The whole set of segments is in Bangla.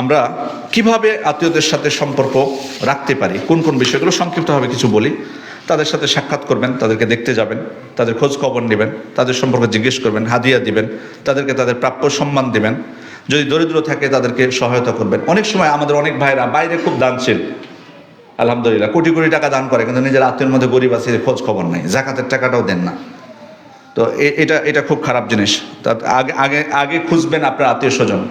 আমরা কীভাবে আত্মীয়দের সাথে সম্পর্ক রাখতে পারি, কোন কোন বিষয়গুলো সংক্ষিপ্তভাবে কিছু বলি, তাদের সাথে সাক্ষাৎ করবেন, তাদেরকে দেখতে যাবেন, তাদের খোঁজ খবর নেবেন, তাদের সম্পর্কে জিজ্ঞেস করবেন, হাদিয়া দিবেন, তাদেরকে তাদের প্রাপ্য সম্মান দিবেন, যদি দরিদ্র থাকে তাদেরকে সহায়তা করবেন। অনেক সময় আমাদের অনেক ভাইরা বাইরে খুব দানশীল। আলহামদুলিল্লাহ, কোটি কোটি টাকা দান করে, কিন্তু নিজের আত্মীয়ের মধ্যে গরিব আছে খোঁজ খবর নাই, জাকাতের টাকাটাও দেন না। তো এটা এটা খুব খারাপ জিনিস। তা আগে আগে আগে খুঁজবেন আপনার আত্মীয় স্বজন।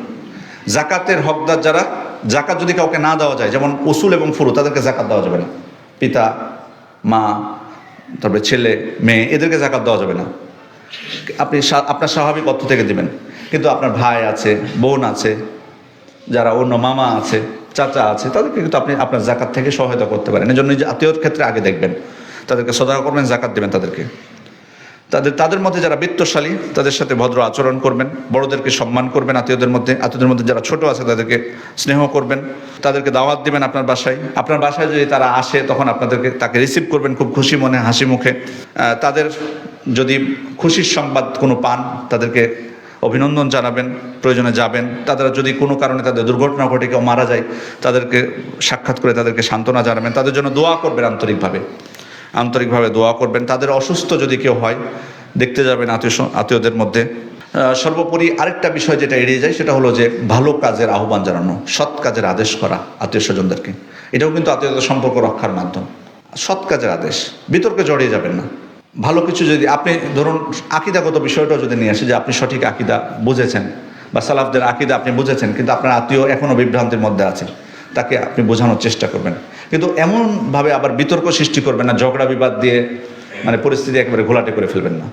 জাকাতের হকদার যারা, জাকাত যদি কাউকে না দেওয়া যায়, যেমন উসুল এবং ফুরু, তাদেরকে জাকাত দেওয়া যাবে না। পিতা, মা, তারপরে ছেলে, মেয়ে, এদেরকে জাকাত দেওয়া যাবে না। আপনি আপনার স্বাভাবিক অর্থ থেকে দিবেন। কিন্তু আপনার ভাই আছে, বোন আছে, যারা অন্য মামা আছে, চাচা আছে, তাদেরকে কিন্তু আপনি আপনার জাকাত থেকে সহায়তা করতে পারেন। এই জন্য আত্মীয়র ক্ষেত্রে আগে দেখবেন। তাদেরকে সদা করবেন জাকাত দেবেন তাদেরকে। তাদের তাদের মধ্যে যারা বৃত্তশালী, তাদের সাথে ভদ্র আচরণ করবেন, বড়দেরকে সম্মান করবেন, আত্মীয়দের মধ্যে আত্মীয়দের মধ্যে যারা ছোট আছে তাদেরকে স্নেহ করবেন, তাদেরকে দাওয়াত দিবেন আপনার বাসায়। আপনার বাসায় যদি তারা আসে, তখন আপনাদেরকে তাকে রিসিভ করবেন খুব খুশি মনে, হাসি মুখে। তাদের যদি খুশির সংবাদ কোনো পান, তাদেরকে অভিনন্দন জানাবেন, প্রয়োজনে যাবেন। তাদের যদি কোনো কারণে তাদের দুর্ঘটনা ঘটে, কেউ মারা যায়, তাদেরকে সাক্ষাৎ করে তাদেরকে সান্ত্বনা জানাবেন। তাদের জন্য দোয়া করবেন আন্তরিকভাবে। আন্তরিকভাবে দোয়া করবেন। তাদের অসুস্থ যদি কেউ হয়, দেখতে যাবেন আত্মীয় আত্মীয়দের মধ্যে। সর্বোপরি আরেকটা বিষয় যেটা এড়িয়ে যায়, সেটা হলো যে ভালো কাজের আহ্বান জানানো, সৎ কাজের আদেশ করা আত্মীয় স্বজনদেরকে। এটাও কিন্তু আত্মীয়তার সম্পর্ক রক্ষার মাধ্যম। সৎ কাজের আদেশ, বিতর্কে জড়িয়ে যাবেন না। ভালো কিছু যদি আপনি, ধরুন আকিদাগত বিষয়টাও যদি নিয়ে আসে, যে আপনি সঠিক আকিদা বুঝেছেন, বা সালাফদের আকিদা আপনি বুঝেছেন, কিন্তু আপনার আত্মীয় এখনও বিভ্রান্তির মধ্যে আছে তাকে আপনি বোঝানোর চেষ্টা করবেন। কিন্তু এমনভাবে আবার বিতর্ক সৃষ্টি করবেন না, ঝগড়া বিবাদ দিয়ে মানে পরিস্থিতি একেবারে ঘোলাটে করে ফেলবেন না।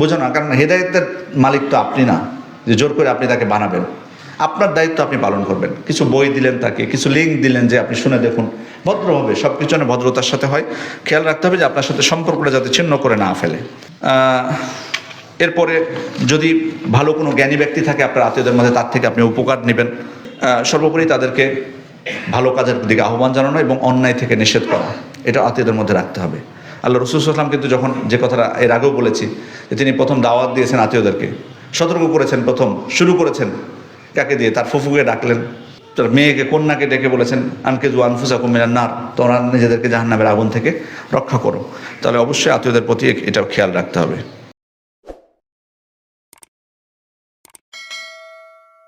বোঝো না, কারণ হেদায়তের মালিক তো আপনি না, যে জোর করে আপনি তাকে বানাবেন। আপনার দায়িত্ব আপনি পালন করবেন। কিছু বই দিলেন তাকে, কিছু লিঙ্ক দিলেন যে আপনি শুনে দেখুন। ভদ্রভাবে, সব কিছু যেন ভদ্রতার সাথে হয়। খেয়াল রাখতে হবে যে আপনার সাথে সম্পর্কটা যাতে ছিন্ন করে না ফেলে। এরপরে যদি ভালো কোনো জ্ঞানী ব্যক্তি থাকে আপনার আত্মীয়দের মধ্যে, তার থেকে আপনি উপকার নেবেন। সর্বোপরি তাদেরকে ভালো কাজের দিকে আহ্বান জানানো এবং অন্যায় থেকে নিষেধ করা। এটা আত্মীয়দের মধ্যে রাখতে হবে। আল্লাহ রসুল সাল্লাম কিন্তু যখন যে কথাটা এর আগেও বলেছি, যে তিনি প্রথম দাওয়াত দিয়েছেন আত্মীয়দেরকে। সতর্ক করেছেন প্রথম, শুরু করেছেন। কাকে দিয়ে? তার ফুফুকে ডাকলেন। তার মেয়েকে, কন্যাকে ডেকে বলেছেন আনকে জু আনফুসা কুমিনার নার। তোমরা নিজেদেরকে জাহান্নামের আগুন থেকে রক্ষা করো। তাহলে অবশ্যই আত্মীয়দের প্রতি এটাও খেয়াল রাখতে হবে।